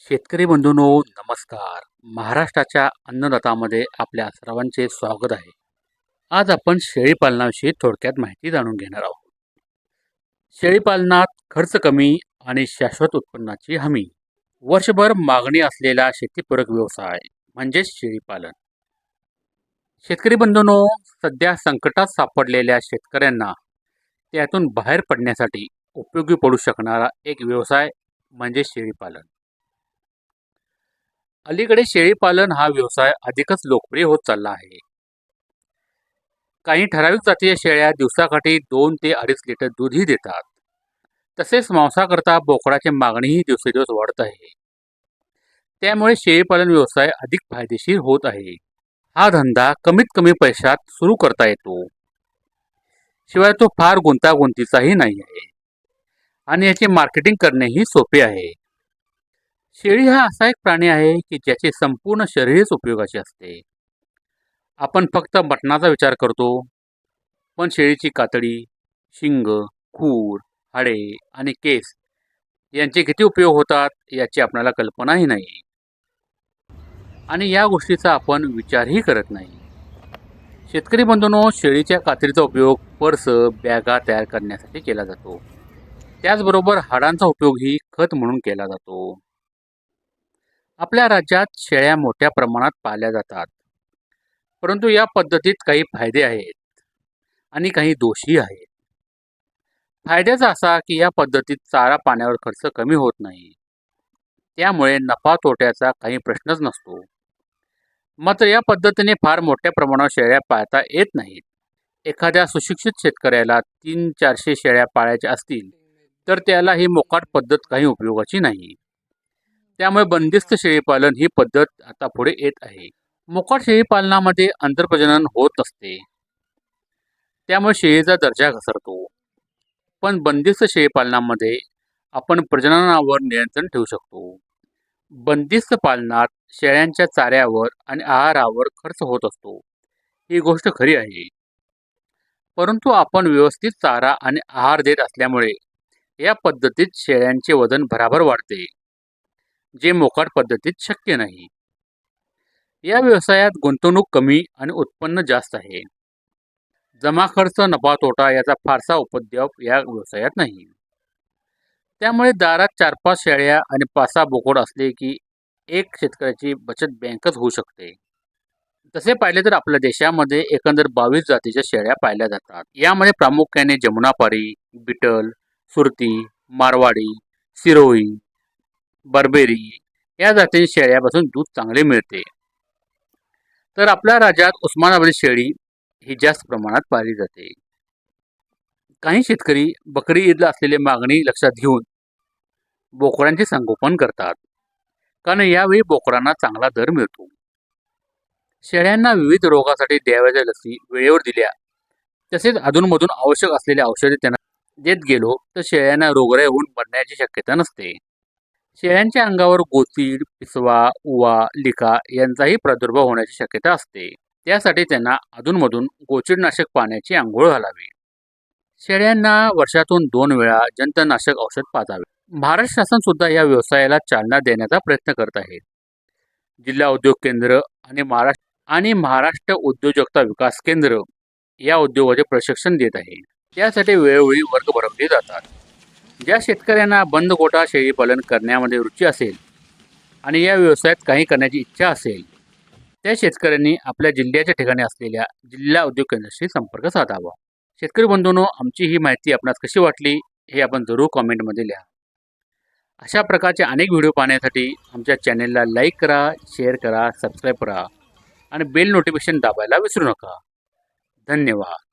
शेतकरी बंधूंनो नमस्कार. महाराष्ट्राच्या अन्नदातामध्ये आपल्या सर्वांचे स्वागत आहे. आज आपण शेळीपालनाविषयी थोडक्यात माहिती जाणून घेणार आहोत. शेळीपालनात खर्च कमी आणि शाश्वत उत्पन्नाची हमी. वर्षभर मागणी असलेला शेतीपूरक व्यवसाय म्हणजेच शेळीपालन शेतकरी बंधूंनो सध्या संकटात सापडलेल्या शेतकऱ्यांना त्यातून बाहेर पडण्यासाठी उपयोगी पडू शकणारा एक व्यवसाय म्हणजे शेळीपालन अलीकडे शेळीपालन हा व्यवसाय अधिकच लोकप्रिय होत चालला आहे. काही ठराविक जातीच्या शेळ्या दिवसाकाठी दोन ते अडीच लिटर दूधही देतात. तसेच मांसाकरता बोकडाची मागणीही दिवसेदिवस वाढत आहे. त्यामुळे शेळीपालन व्यवसाय अधिक फायदेशीर होत आहे. हा धंदा कमीत कमी पैशात सुरू करता येतो. शिवाय तो फार गुंतागुंतीचाही नाही आहे. आणि याचे मार्केटिंग करणेही सोपे आहे. शेळी हा असा एक प्राणी आहे की ज्याचे संपूर्ण शरीरच उपयोगाचे असते. आपण फक्त मटणाचा विचार करतो पण शेळीची कातडी शिंग खूर हाडे आणि केस यांचे किती उपयोग होतात याची आपल्याला कल्पनाही नाही. आणि या गोष्टीचा आपण विचारही करत नाही. शेतकरी बंधूंनो शेळीच्या कातडीचा उपयोग पर्स बॅगा तयार करण्यासाठी केला जातो. त्याचबरोबर हाडांचा उपयोगही खत म्हणून केला जातो. आपल्या राज्यात शेळ्या मोठ्या प्रमाणात पाळल्या जातात. परंतु या पद्धतीत काही फायदे आहेत आणि काही दोषही आहेत. फायद्याचा असा की या पद्धतीत चारा पाण्यावर खर्च कमी होत नाही. त्यामुळे नफा तोट्याचा काही प्रश्नच नसतो. मात्र या पद्धतीने फार मोठ्या प्रमाणावर शेळ्या पाळता येत नाहीत. एखाद्या सुशिक्षित शेतकऱ्याला तीन चारशे शेळ्या पाळायच्या असतील तर त्याला ही मोकाट पद्धत काही उपयोगाची नाही. त्यामुळे बंदिस्त शेळीपालन ही पद्धत आता पुढे येत आहे. मोकाट शेळीपालनामध्ये आंतरप्रजनन होत असते. त्यामुळे शेळीचा दर्जा घसरतो. पण बंदिस्त शेळीपालनामध्ये आपण प्रजननावर नियंत्रण ठेवू शकतो. बंदिस्त पालनात शेळ्यांच्या चाऱ्यावर आणि आहारावर खर्च होत असतो. ही गोष्ट खरी आहे. परंतु आपण व्यवस्थित चारा आणि आहार देत असल्यामुळे या पद्धतीत शेळ्यांचे वजन भराभर वाढते. जे मोकाट पद्धतीत शक्य नाही. या व्यवसायात गुंतवणूक कमी आणि उत्पन्न जास्त आहे. जमा खर्च नफा तोटा याचा फारसा उपद्रव या व्यवसायात नाही. त्यामुळे दारात चार पाच शेळ्या आणि पाच सहा बोकड असले की एक शेतकऱ्याची बचत बँकच होऊ शकते. तसे पाहिले तर आपल्या देशामध्ये एकंदर बावीस जातीच्या शेळ्या पाळल्या जातात. यामध्ये प्रामुख्याने जमुनापारी बिटल सुरती मारवाडी सिरोही बर्बेरी या जातीच्या शेळ्यापासून दूध चांगले मिळते. तर आपल्या राज्यात उस्मानाबादी शेळी ही जास्त प्रमाणात पाळली जाते. काही शेतकरी बकरी ईदला असलेली मागणी लक्षात घेऊन बोकडांचे संगोपन करतात. कारण यावेळी बोकडांना चांगला दर मिळतो. शेळ्यांना विविध रोगासाठी द्यावयाच्या लसी वेळेवर दिल्या. तसेच अधूनमधून आवश्यक असलेले औषधे त्यांना देत गेलो तर शेळ्यांना रोगराई होऊन मरण्याची शक्यता नसते. शेळ्यांच्या अंगावर गोचीड पिसवा उवा लिका यांचाही प्रादुर्भाव होण्याची शक्यता असते. त्यासाठी त्यांना अधूनमधून गोचिडनाशक पाण्याची आंघोळ घालावी. शेळ्यांना वर्षातून दोन वेळा जंतनाशक औषध पाजावे. महाराष्ट्र शासन सुद्धा या व्यवसायाला चालना देण्याचा प्रयत्न करत आहे. जिल्हा उद्योग केंद्र आणि महाराष्ट्र आणि महाराष्ट्र उद्योजकता विकास केंद्र या उद्योगाचे प्रशिक्षण देत आहे. त्यासाठी वेळोवेळी वर्ग भरवले जातात. ज्या शेतकऱ्यांना बंद गोठा शेळीपालन करण्यामध्ये रुची असेल आणि या व्यवसायात काही करण्याची इच्छा असेल त्या शेतकऱ्यांनी आपल्या जिल्ह्याच्या ठिकाणी असलेल्या जिल्हा उद्योग केंद्राशी संपर्क साधावा. शेतकरी बंधूंनो आमची ही माहिती आपणास कशी वाटली हे आपण जरूर कॉमेंटमध्ये लिहा. अशा प्रकारचे अनेक व्हिडिओ पाहण्यासाठी आमच्या चॅनेलला लाईक करा शेअर करा सबस्क्राईब करा आणि बेल नोटिफिकेशन दाबायला विसरू नका. धन्यवाद.